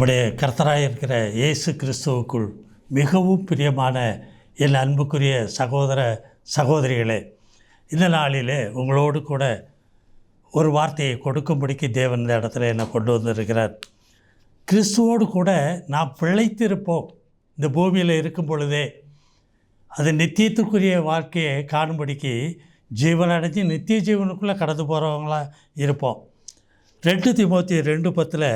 நம்முடைய கர்த்தராக இருக்கிற இயேசு கிறிஸ்துவுக்குள் மிகவும் பிரியமான என் அன்புக்குரிய சகோதர சகோதரிகளே இந்த நாளிலே உங்களோடு கூட ஒரு வார்த்தையை கொடுக்கும்படிக்கு தேவன் இந்த இடத்துல என்னை கொண்டு வந்திருக்கிறார். கிறிஸ்துவோடு கூட நாம் பிழைத்திருப்போம். இந்த பூமியில் இருக்கும் பொழுதே அது நித்தியத்துக்குரிய வாழ்க்கையை காணும்படிக்கு ஜீவன் அடைஞ்சு நித்திய ஜீவனுக்குள்ளே கடந்து போகிறவங்களாக இருப்போம். ரெண்டு திமுத்தி ரெண்டு பத்தில்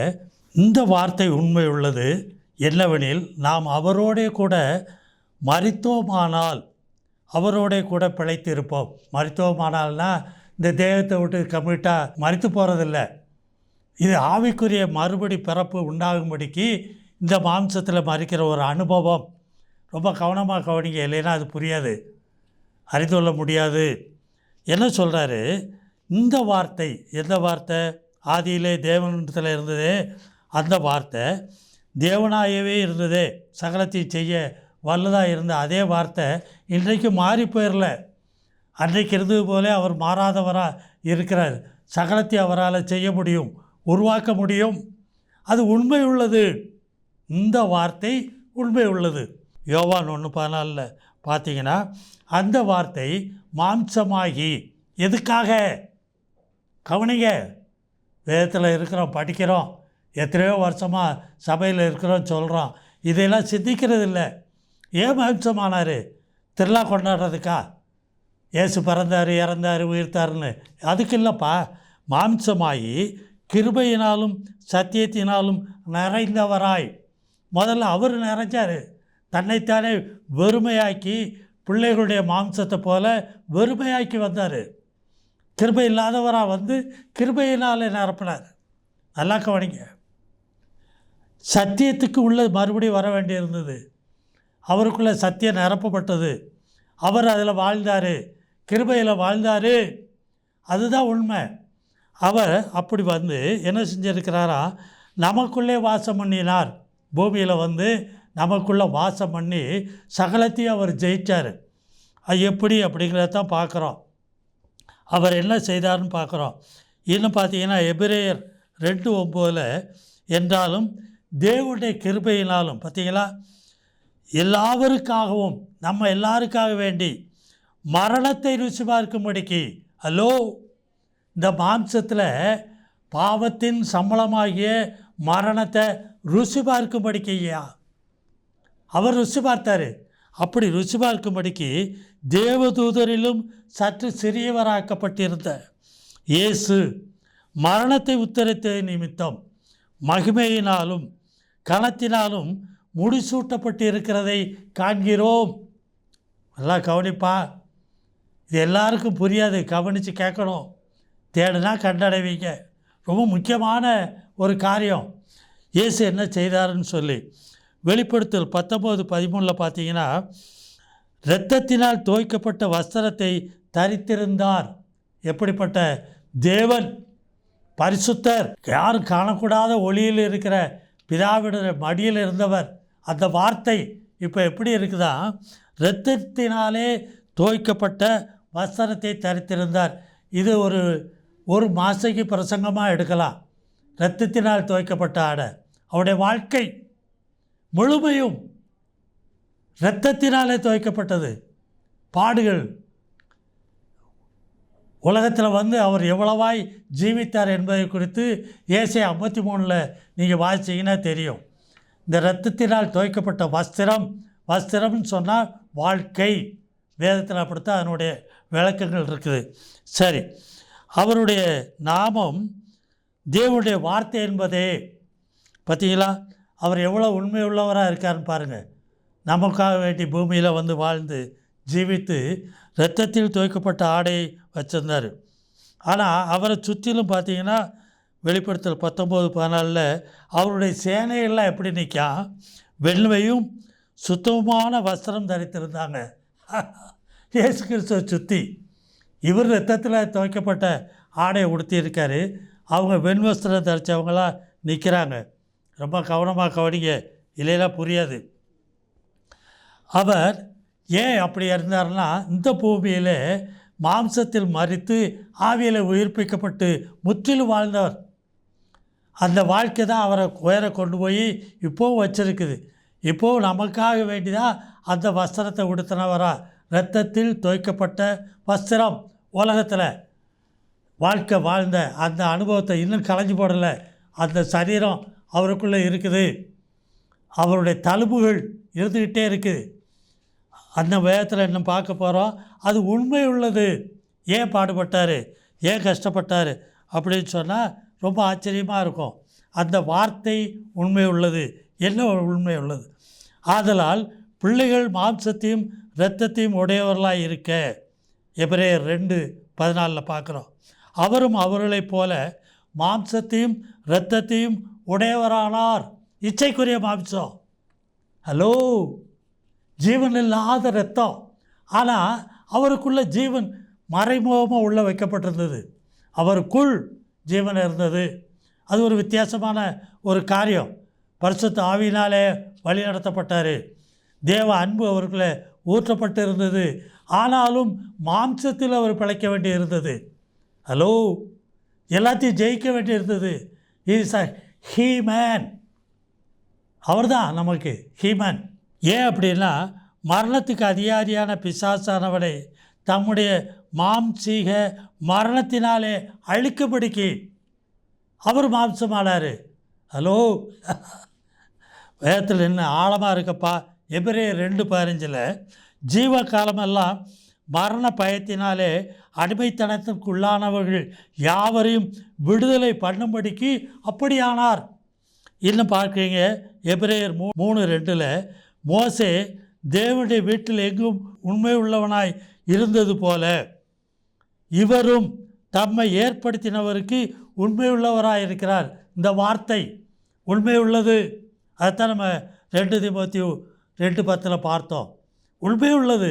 இந்த வார்த்தை உண்மை உள்ளது என்னவெனில் நாம் அவரோடே கூட மருத்துவமானால் அவரோடே கூட பிழைத்து இருப்போம் மரித்தோமானால்னா இந்த தேகத்தை விட்டு கம்மிட்டாக மறித்து போகிறதில்ல இது ஆவிக்குரிய மறுபடி பிறப்பு உண்டாகும்படிக்கு இந்த மாம்சத்தில் மறிக்கிற ஒரு அனுபவம். ரொம்ப கவனமாக கவனிங்க இல்லைன்னா அது புரியாது. அறிந்து கொள்ள முடியாது. என்ன சொல்கிறாரு இந்த வார்த்தை எந்த வார்த்தை? ஆதியிலே தேவனத்தில் இருந்ததே அந்த வார்த்தை தேவனாகவே இருந்ததே. சகலத்தை செய்ய வல்லதாக இருந்த அதே வார்த்தை இன்றைக்கு மாறி போயிடல அன்றைக்கு இருந்தது போல அவர் மாறாதவராக இருக்கிறார். சகலத்தை அவரால் செய்ய முடியும் உருவாக்க முடியும். அது உண்மை உள்ளது. இந்த வார்த்தை உண்மை உள்ளது. யோவான் ஒன்று பதினாலில் பார்த்தீங்கன்னா அந்த வார்த்தை மாம்சமாகி எதுக்காக? கவனிங்க. வேதத்தில் இருக்கிறோம் படிக்கிறோம். எத்தனையோ வருஷமாக சபையில் இருக்கிறோம் சொல்கிறோம் இதையெல்லாம் சிந்திக்கிறது இல்லை ஏன் மாம்சமானார் திருவிழா கொண்டாடுறதுக்கா? ஏசு பிறந்தார் இறந்தார் உயிர்த்தாருன்னு. அதுக்கு இல்லைப்பா. மாம்சமாகி கிருபையினாலும் சத்தியத்தினாலும் நிறைந்தவராய். முதல்ல அவர் நிறைஞ்சார். தன்னைத்தானே வெறுமையாக்கி பிள்ளைகளுடைய மாம்சத்தை போல வெறுமையாக்கி வந்தார். கிருபை இல்லாதவராக வந்து கிருபையினால் நிரப்பினார். நல்லா கவனிங்க. சத்தியத்துக்கு உள்ள மறுபடியும் வர வேண்டியிருந்தது. அவருக்குள்ளே சத்தியம் நிரப்பப்பட்டது. அவர் அதில் வாழ்ந்தார். கிருபையில் வாழ்ந்தார். அதுதான் உண்மை. அவர் அப்படி வந்து என்ன செஞ்சிருக்கிறாரா? நமக்குள்ளே வாசம் பண்ணினார். பூமியில் வந்து நமக்குள்ளே வாசம் பண்ணி சகலத்தையும் அவர் ஜெயித்தார் அது எப்படி அப்படிங்கிறத தான் பார்க்குறோம். அவர் என்ன செய்தார்னு பார்க்குறோம். இன்னும் பார்த்தீங்கன்னா எபிரேயர் ரெண்டு ஒம்போதில் என்றாலும் தேவனுடைய கிருபையினாலும் பார்த்தீங்களா? எல்லாருக்காகவும் நம்ம எல்லாருக்காக வேண்டி மரணத்தை ருசி பார்க்கும்படிக்கு ஹலோ இந்த மாம்சத்தில் பாவத்தின் சம்பளமாகிய மரணத்தை ருசி பார்க்கும்படிக்கு ஐயா. அவர் ருசி பார்த்தார் அப்படி ருசி பார்க்கும்படிக்கு தேவதூதரிலும் சற்று சிறியவராக்கப்பட்டிருந்த இயேசு மரணத்தை உத்தரித்த நிமித்தம் மகிமையினாலும் கணத்தினாலும் முடிசூட்டப்பட்டு இருக்கிறதை காண்கிறோம். நல்லா கவனிப்பா. இது எல்லாருக்கும் புரியாது. கவனித்து கேட்கணும். தேடுனா கண்டடைவீங்க. ரொம்ப முக்கியமான ஒரு காரியம். இயேசு என்ன செய்தாருன்னு சொல்லி. வெளிப்படுத்தல் பத்தொம்போது பதிமூணில் பார்த்தீங்கன்னா இரத்தத்தினால் துவைக்கப்பட்ட வஸ்திரத்தை தரித்திருந்தார். எப்படிப்பட்ட தேவன். பரிசுத்தர். யாரும் காணக்கூடாத ஒளியில் இருக்கிற பிதாவிட மடியில் இருந்தவர். அந்த வார்த்தை இப்போ எப்படி இருக்குதா? இரத்தத்தினாலே துவைக்கப்பட்ட வஸ்திரத்தை தரித்திருந்தார். இது ஒரு ஒரு மாசைக்கு பிரசங்கமாக எடுக்கலாம். இரத்தத்தினால் துவைக்கப்பட்ட ஆடை. அவருடைய வாழ்க்கை முழுமையும் இரத்தத்தினாலே துவைக்கப்பட்டது. பாடுகள் உலகத்தில் வந்து அவர் எவ்வளவாய் ஜீவித்தார் என்பதை குறித்து ஏசே ஐம்பத்தி மூணில் நீங்கள் வாசிச்சிங்கன்னா தெரியும். இந்த இரத்தத்தினால் துவைக்கப்பட்ட வஸ்திரம் வஸ்திரம்னு சொன்னால் வாழ்க்கை. வேதத்தில் அப்படித்தான் அதனுடைய விளக்கங்கள் இருக்குது. சரி அவருடைய நாமம் தேவனுடைய வார்த்தை என்பதே. பார்த்தீங்களா அவர் எவ்வளோ உண்மை உள்ளவராக இருக்காருன்னு பாருங்கள் நமக்காக வேண்டி பூமியில் வந்து வாழ்ந்து ஜீவித்து இரத்தத்தில் துவைக்கப்பட்ட ஆடை வச்சுருந்தார். ஆனால் அவரை சுற்றிலும் பார்த்தீங்கன்னா வெளிப்படுத்தல் பத்தொம்போது பதினாலில் அவருடைய சேனையெல்லாம் எப்படி நிற்கா வெண்மையும் சுத்தமான வஸ்திரம் தரித்திருந்தாங்க. இயேசு கிறிஸ்துவை சுற்றி இவர் ரத்தத்தில் துவைக்கப்பட்ட ஆடையை உடுத்தியிருக்காரு. அவங்க வெண் வஸ்திரம் தரித்தவங்களாம் நிற்கிறாங்க ரொம்ப கவனமாக கவனிங்க இல்லையெல்லாம் புரியாது. அவர் ஏன் அப்படி இருந்தார்னா இந்த பூமியில் மாம்சத்தில் மறித்து ஆவியில் உயிர்ப்பிக்கப்பட்டு முற்றிலும் வாழ்ந்தவர். அந்த வாழ்க்கை தான் அவரை உயர கொண்டு போய் இப்போவும் வச்சிருக்குது. இப்போவும் நமக்காக வேண்டிதான் அந்த வஸ்திரத்தை உடுத்தினவரா? இரத்தத்தில் துவைக்கப்பட்ட வஸ்திரம் உலகத்தில். வாழ்க்கை வாழ்ந்த அந்த அனுபவத்தை இன்னும் களைஞ்சு போடலை. அந்த சரீரம் அவருக்குள்ளே இருக்குது. அவருடைய தழும்புகள் இருந்துக்கிட்டே இருக்குது. அந்த வேதத்தில் இன்னும் பார்க்க போகிறோம் அது உண்மை உள்ளது ஏன் பாடுபட்டார்? ஏன் கஷ்டப்பட்டார்? அப்படின்னு சொன்னால் ரொம்ப ஆச்சரியமாக இருக்கும். அந்த வார்த்தை உண்மை உள்ளது என்ன உண்மை உள்ளது ஆதலால் பிள்ளைகள் மாம்சத்தையும் இரத்தத்தையும் உடையவர்களாக இருக்க. எபிரேயர் ரெண்டு பதினாலில் பார்க்குறோம். அவரும் அவர்களைப் போல மாம்சத்தையும் இரத்தத்தையும் உடையவரானார். இச்சைக்குரிய மாம்சம். ஹலோ ஜீவன் இல்லாத ரத்தம் ஆனால் அவருக்குள்ள ஜீவன் மறைமுகமாக உள்ளே வைக்கப்பட்டிருந்தது. அவருக்குள் ஜீவன் இருந்தது. அது ஒரு வித்தியாசமான ஒரு காரியம். பரிசுத்த ஆவியினாலே வழி நடத்தப்பட்டார். தேவ அன்பு அவருக்குள்ளே ஊற்றப்பட்டு இருந்தது ஆனாலும் மாம்சத்தில் அவர் பிழைக்க வேண்டி இருந்தது ஹலோ எல்லாத்தையும் ஜெயிக்க வேண்டி இருந்தது இஸ் அ ஹீமேன் அவர் தான் நமக்கு ஹீமன் ஏன் அப்படின்னா மரணத்துக்கு அதிகாரியான பிசாசானவனை தம்முடைய மாம்சீக மரணத்தினாலே அழிக்கும்படிக்கு அவர் மாம்சமானார். ஹலோ? வேதத்தில் என்ன ஆழமாக இருக்கப்பா? எபிரே ரெண்டு பதினஞ்சில் ஜீவ காலமெல்லாம் மரண பயத்தினாலே அடிமைத்தனத்திற்குள்ளானவர்கள் யாவரையும் விடுதலை பண்ணும்படிக்கு அப்படியானார். இன்னும் பார்க்குறீங்க எபிரேயர் மூ மூணு ரெண்டில் மோசே தேவனுடைய வீட்டில் எங்கும் உண்மை உள்ளவனாய் இருந்தது போல. இவரும் தம்மை ஏற்படுத்தினவருக்கு உண்மை உள்ளவராக இருக்கிறார் இந்த வார்த்தை உண்மை உள்ளது அதைத்தான் நம்ம ரெண்டு திமுத்தி ரெண்டு பத்தில் பார்த்தோம். உண்மை உள்ளது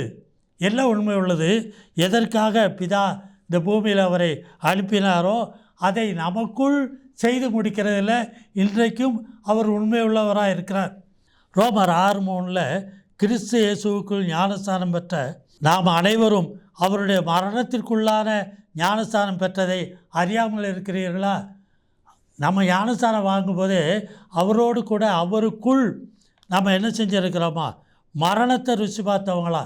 என்ன உண்மை உள்ளது எதற்காக பிதா இந்த பூமியில் அவரை அனுப்பினாரோ அதை நமக்குள் செய்து முடிக்கிறதில் இன்றைக்கும் அவர் உண்மை உள்ளவராக இருக்கிறார் ரோமர் ஆறு மூணில் கிறிஸ்து இயேசுவுக்குள் ஞானஸ்தானம் பெற்ற நாம் அனைவரும் அவருடைய மரணத்திற்குள்ளான ஞானஸ்தானம் பெற்றதை அறியாமல் இருக்கிறீர்களா? நம்ம ஞானஸ்தானம் வாங்கும்போது அவரோடு கூட அவருக்குள் நம்ம என்ன செஞ்சுருக்கிறோமா? மரணத்தை ருசி பார்த்தவங்களா?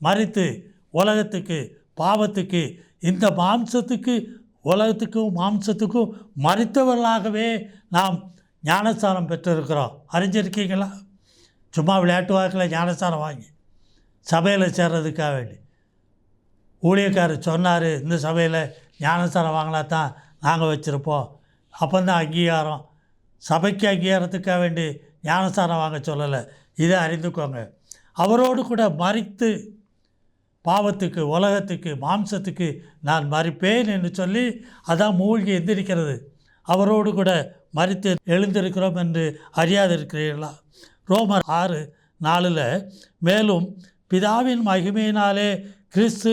மறித்து உலகத்துக்கு பாவத்துக்கு இந்த மாம்சத்துக்கு உலகத்துக்கும் மாம்சத்துக்கும் மறித்தவர்களாகவே நாம் ஞானஸ்தானம் பெற்றிருக்கிறோம். அறிஞ்சிருக்கீங்களா? சும்மா விளையாட்டு வாக்கில் ஞானஸ்தானம் வாங்கி சபையில் சேர்றதுக்காக வேண்டி. ஊழியக்காரர் சொன்னார் இந்த சபையில் ஞானஸ்தானம் வாங்கினா தான் நாங்கள் வச்சுருப்போம். அப்போ தான் அங்கீகாரம். சபைக்கு அங்கீகாரத்துக்காக வேண்டி ஞானஸ்தானம் வாங்க சொல்லலை. இதை அறிந்துக்கோங்க. அவரோடு கூட மறித்து பாவத்துக்கு உலகத்துக்கு மாம்சத்துக்கு நான் மறிப்பேன் என்று சொல்லி அதான் மூழ்கி எந்திருக்கிறது. அவரோடு கூட மறித்து எழுந்திருக்கிறோம் என்று அறியாதிருக்கிறீர்களா? ரோமர் ஆறு நாலில் மேலும் பிதாவின் மகிமையினாலே கிறிஸ்து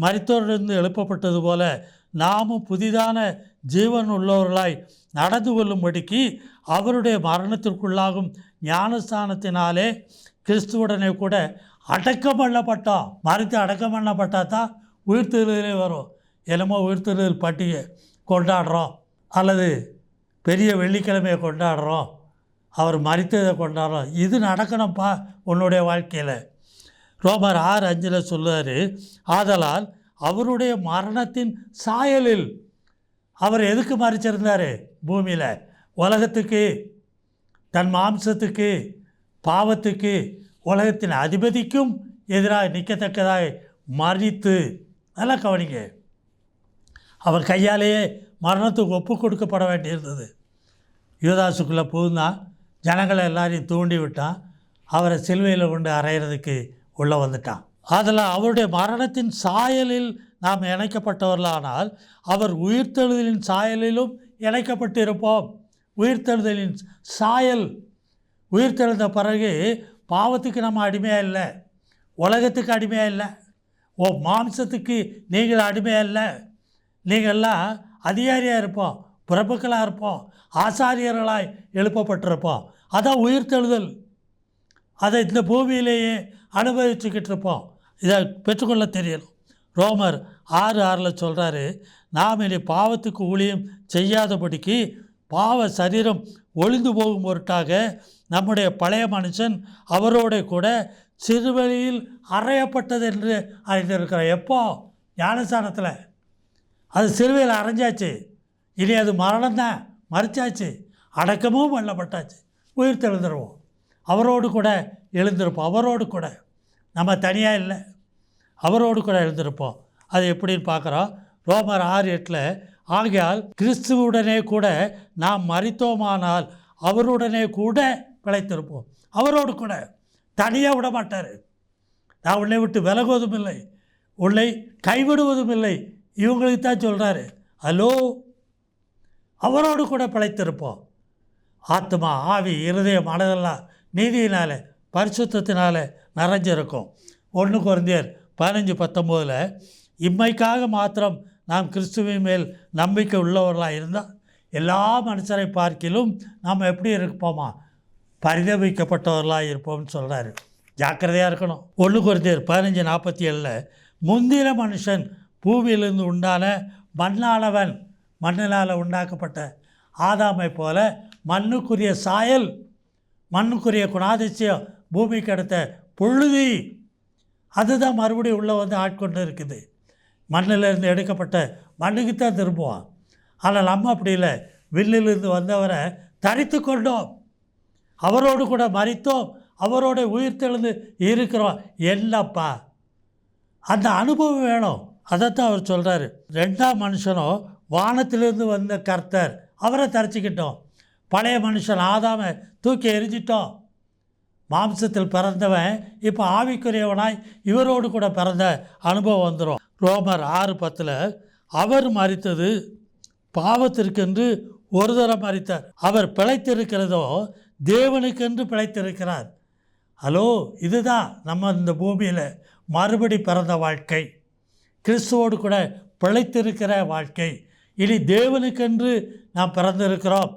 மறித்தோரிலிருந்து எழுப்பப்பட்டது போல நாமும் புதிதான ஜீவன் உள்ளவர்களாய் நடந்து கொள்ளும்படிக்கு அவருடைய மரணத்திற்குள்ளாகும் ஞானஸ்தானத்தினாலே கிறிஸ்துவுடனே கூட அடக்கம் பண்ணப்பட்டோம் மறித்து அடக்கம் பண்ணப்பட்டா தான் உயிர்த்தெழுதலே வரும். என்னமோ உயிர்த்தெழுதல் பட்டியை கொண்டாடுறோம் அல்லது பெரிய வெள்ளிக்கிழமையை கொண்டாடுறோம். அவர் மறித்ததை கொண்டாடுறோம் இது நடக்கணும்ப்பா உன்னுடைய வாழ்க்கையில். ரோமர் ஆறு அஞ்சில் சொல்லுவார் ஆதலால் அவருடைய மரணத்தின் சாயலில் அவர் எதுக்கு மறிச்சிருந்தார் பூமியில் உலகத்துக்கு தன் மாம்சத்துக்கு பாவத்துக்கு உலகத்தின் அதிபதிக்கும் எதிராக நிற்கத்தக்கதாக மறித்து நல்லா கவனிங்க. அவர் கையாலேயே மரணத்துக்கு ஒப்பு கொடுக்கப்பட வேண்டியிருந்தது. யூதாசுக்குள்ளே புகுந்தான். ஜனங்களை எல்லாரையும் தூண்டி விட்டான். அவரை சிலுவையில் கொண்டு அறையிறதுக்கு உள்ளே வந்துட்டான். அதில் அவருடைய மரணத்தின் சாயலில் நாம் இணைக்கப்பட்டவர்களானால் அவர் உயிர்த்தெழுதலின் சாயலிலும் இணைக்கப்பட்டு இருப்போம் உயிர்த்தெழுதலின் சாயல் உயிர்த்தெழுந்த பிறகு பாவத்துக்கு நம்ம அடிமையாக இல்லை. உலகத்துக்கு அடிமையாக இல்லை. ஓ மாம்சத்துக்கு நீங்கள் அடிமையாக இல்லை. நீங்கள்லாம் அதிகாரியாக இருப்போம். பிரபுக்களாக இருப்போம். ஆசாரியர்களாய் எழுப்பப்பட்டிருப்போம். அதான் உயிர்த்தெழுதல். அதை இந்த பூமியிலேயே அனுபவிச்சுக்கிட்டு இருப்போம். இதை பெற்றுக்கொள்ள தெரியணும் ரோமர் ஆறு ஆறில் சொல்கிறாரு நாம் இனி பாவத்துக்கு ஊழியம் செய்யாதபடிக்கு பாவ சரீரம் ஒளிந்து போகும் பொருட்டாக நம்முடைய பழைய மனுஷன் அவரோட கூட சிறுவழியில் அறையப்பட்டது என்று அறிந்திருக்கிறோம் எப்போ? ஞானஸ்தானத்தில். அது சிறுவையில் அரைஞ்சாச்சு. இனி அது மரணம்தான். மறைச்சாச்சு. மறிச்சாச்சு அடக்கமும் பண்ணப்பட்டாச்சு உயிர் தெழுந்துருவோம். அவரோடு கூட எழுந்திருப்போம். அவரோடு கூட. நம்ம தனியாக இல்லை. அவரோடு கூட எழுந்திருப்போம். அது எப்படின்னு பார்க்குறோம். ரோமர் ஆறு எட்டில் ஆகையால் கிறிஸ்துவுடனே கூட நாம் மறித்தோமானால் அவருடனே கூட பிழைத்திருப்போம். அவரோடு கூட. தனியாக விட மாட்டார் நான் உன்னை விட்டு விலகுவதும் இல்லை உன்னை கைவிடுவதும் இல்லை இவங்களுக்கு தான் சொல்கிறாரு ஹலோ அவரோடு கூட பிழைத்திருப்போம். ஆத்மா ஆவி இருதயம் மனதெல்லாம் நீதியினால் பரிசுத்தத்தினால் நிறைஞ்சிருக்கும். ஒன்று குறைந்தியர் பதினஞ்சு பத்தொம்போதில் இம்மைக்காக மாத்திரம் நாம் கிறிஸ்துவின் மேல் நம்பிக்கை உள்ளவர்களாக இருந்தால் எல்லா மனுஷரை பார்க்கிலும் நாம் எப்படி இருப்போமா? பரிதவிக்கப்பட்டவர்களாக இருப்போம்னு சொல்கிறாரு ஜாக்கிரதையாக இருக்கணும். ஒன்று குறைந்தர் பதினஞ்சு நாற்பத்தி ஏழில் முந்தின மனுஷன் பூவியிலிருந்து உண்டான மண்ணானவன் மண்ணினால் உண்டாக்கப்பட்ட ஆதாமை போல மண்ணுக்குரிய சாயல் மண்ணுக்குரிய குணாதிசயம் பூமிக்கு அடுத்த புழுதி அதுதான் மறுபடியும் உள்ளே வந்து ஆட்கொண்டு இருக்குது. மண்ணிலிருந்து எடுக்கப்பட்ட மண்ணுக்கு தான் திரும்புவோம் ஆனால் நம்ம அப்படி இல்லை. வில்லிலிருந்து வந்தவரை தரித்து கொண்டோம். அவரோடு கூட மறித்தோம் அவரோட உயிர்த்தெழுந்து இருக்கிறோம். என்னப்பா? அந்த அனுபவம் வேணும். அதைத்தான் அவர் சொல்கிறாரு ரெண்டாம் மனுஷனும் வானத்திலிருந்து வந்த கர்த்தர் அவரை தரிச்சிக்கிட்டோம். பழைய மனுஷன் ஆதாம தூக்கி எரிஞ்சிட்டோம் மாம்சத்தில் பிறந்தவன் இப்போ ஆவிக்குரியவனாய் இவரோடு கூட பிறந்த அனுபவம் வந்துடும் ரோமர் ஆறு பத்தில் அவர் மறித்தது பாவத்திற்கென்று ஒரு தரம் மறித்தார் அவர் பிழைத்திருக்கிறதோ தேவனுக்கென்று பிழைத்திருக்கிறார். ஹலோ இதுதான் நம்ம இந்த பூமியில் மறுபடி பிறந்த வாழ்க்கை. கிறிஸ்துவோடு கூட பிழைத்திருக்கிற வாழ்க்கை. இனி தேவனுக்கென்று நாம் பிறந்திருக்கிறோம்.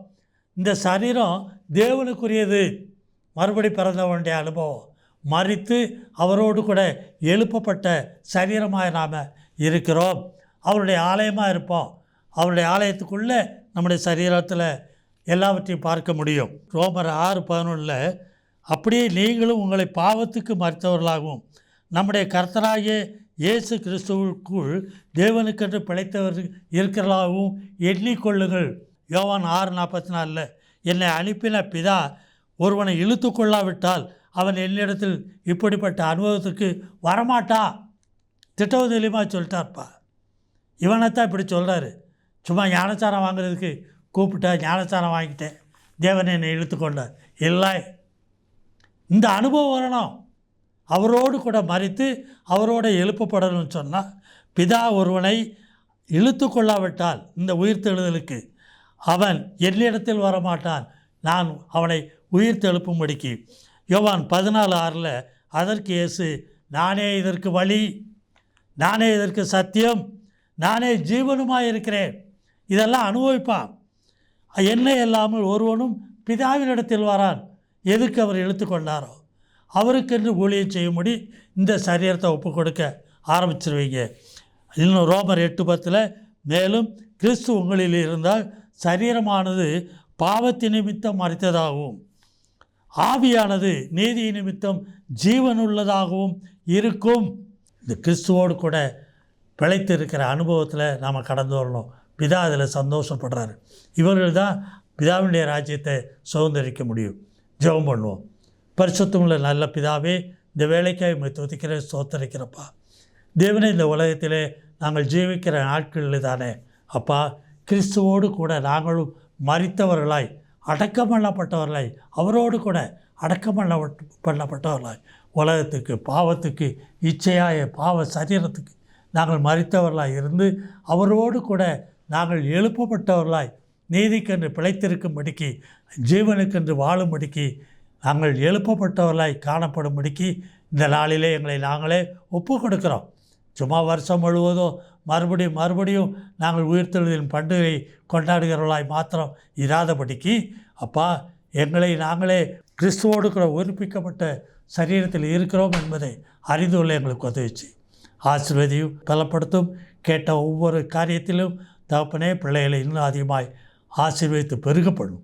இந்த சரீரம் தேவனுக்குரியது. மறுபடி பிறந்தவனுடைய அனுபவம். மறித்து அவரோடு கூட எழுப்பப்பட்ட சரீரமாக நாம் இருக்கிறோம். அவருடைய ஆலயமாக இருப்போம். அவருடைய ஆலயத்துக்குள்ளே நம்முடைய சரீரத்தில் எல்லாவற்றையும் பார்க்க முடியும். ரோமர் ஆறு பதினொன்றில் அப்படியே நீங்களும் உங்களை பாவத்துக்கு மறுத்தவர்களாகவும் நம்முடைய கர்த்தராகிய இயேசு கிறிஸ்துவுக்குள் தேவனுக்கென்று பிழைத்தவர் இருக்கிறதாகவும் எண்ணிக்கொள்ளுங்கள். யோவான் ஆறு நாற்பத்தி நாலில் என்னை அனுப்பின பிதா ஒருவனை இழுத்து கொள்ளாவிட்டால் அவன் என்னிடத்தில் இப்படிப்பட்ட அனுபவத்துக்கு வரமாட்டா? திட்டவது தெளிவாக சொல்லிட்டார்ப்பா. இவனைத்தான் இப்படி சொல்கிறாரு சும்மா ஞானச்சாரம் வாங்குறதுக்கு கூப்பிட்டா ஞானச்சாரம் வாங்கிட்டேன். தேவனை என்னை இழுத்து கொண்டார். இல்லை. இந்த அனுபவம் வரணும். அவரோடு கூட மறித்து அவரோட எழுப்பப்படணும்னு சொன்னால் பிதா ஒருவனை இழுத்து கொள்ளாவிட்டால் இந்த உயிர்த்தெழுதலுக்கு அவன் என்னிடத்தில் வரமாட்டான். நான் அவனை உயிர் தெழுப்பும்படிக்கு யோவான் பதினாலு ஆறில் அதற்கு இயேசு நானே இதற்கு வழி நானே இதற்கு சத்தியம் நானே ஜீவனுமாக இருக்கிறேன் இதெல்லாம் அனுபவிப்பான். என்ன இல்லாமல் ஒருவனும் பிதாவினிடத்தில் வரான். எதுக்கு அவர் இழுத்துக்கொண்டாரோ அவருக்கென்று ஊழியம் செய்யும்படி இந்த சரீரத்தை ஒப்பு கொடுக்க ஆரம்பிச்சிருவீங்க. இன்னும் ரோமர் எட்டு பத்தில் மேலும் கிறிஸ்து உங்களில் இருந்தால் சரீரமானது பாவத்தி நிமித்தம் மறைத்ததாகவும் ஆவியானது நீதி நிமித்தம் ஜீவனுள்ளதாகவும் இருக்கும். இந்த கிறிஸ்துவோடு கூட பிழைத்து இருக்கிற அனுபவத்தில் நாம் கடந்து வரணும். பிதா அதில் சந்தோஷப்படுறாரு. இவர்கள் தான் பிதாவினுடைய ராஜ்யத்தை சுதந்திரிக்க முடியும். ஜெபம் பண்ணுவோம். பரிசுத்தமுள்ள நல்ல பிதாவே இந்த வேலைக்காய் உண்மை துதிக்கிற சோத்தரிக்கிறப்பா தேவனே இந்த உலகத்திலே நாங்கள் ஜீவிக்கிற நாட்களில் தானே அப்பா கிறிஸ்துவோடு கூட நாங்களும் மறித்தவர்களாய் அடக்கம் பண்ணப்பட்டவர்களாய் அவரோடு கூட அடக்கம் பண்ண பண்ணப்பட்டவர்களாய் உலகத்துக்கு பாவத்துக்கு இச்சையாய பாவ சரீரத்துக்கு நாங்கள் மறித்தவர்களாய் இருந்து அவரோடு கூட நாங்கள் எழுப்பப்பட்டவர்களாய் நீதிக்கென்று பிழைத்திருக்கும்படிக்கு ஜீவனுக்கென்று வாழும்படிக்கு நாங்கள் எழுப்பப்பட்டவர்களாய் காணப்படும்படிக்கு இந்த நாளிலே எங்களை நாங்களே ஒப்பு கொடுக்கிறோம் சும்மா வருஷம் முழுவதும் மறுபடியும் மறுபடியும் நாங்கள் உயிர்த்தெழுதலின் பண்டிகை கொண்டாடுகிறவர்களாய் மாத்திரம் இராதபடிக்கு அப்பா எங்களை நாங்களே கிறிஸ்துவோடு கூட உயிர்ப்பிக்கப்பட்ட சரீரத்தில் இருக்கிறோம் என்பதை அறிந்துள்ள எங்களுக்கு உதவிச்சு ஆசிர்வதியும் பலப்படுத்தும் கேட்ட ஒவ்வொரு காரியத்திலும் தகப்பனே பிள்ளைகளை இன்னும் அதிகமாய் ஆசீர்வதித்து பெருகப்படும்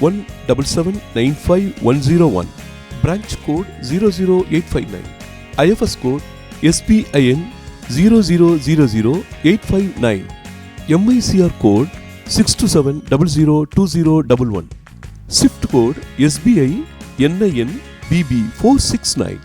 one double seven nine five one zero one branch code zero zero eight five nine I F S code S B I N zero zero zero zero eight five nine M I C R code six two seven double zero two zero double one swift code S B I N I N B B four six nine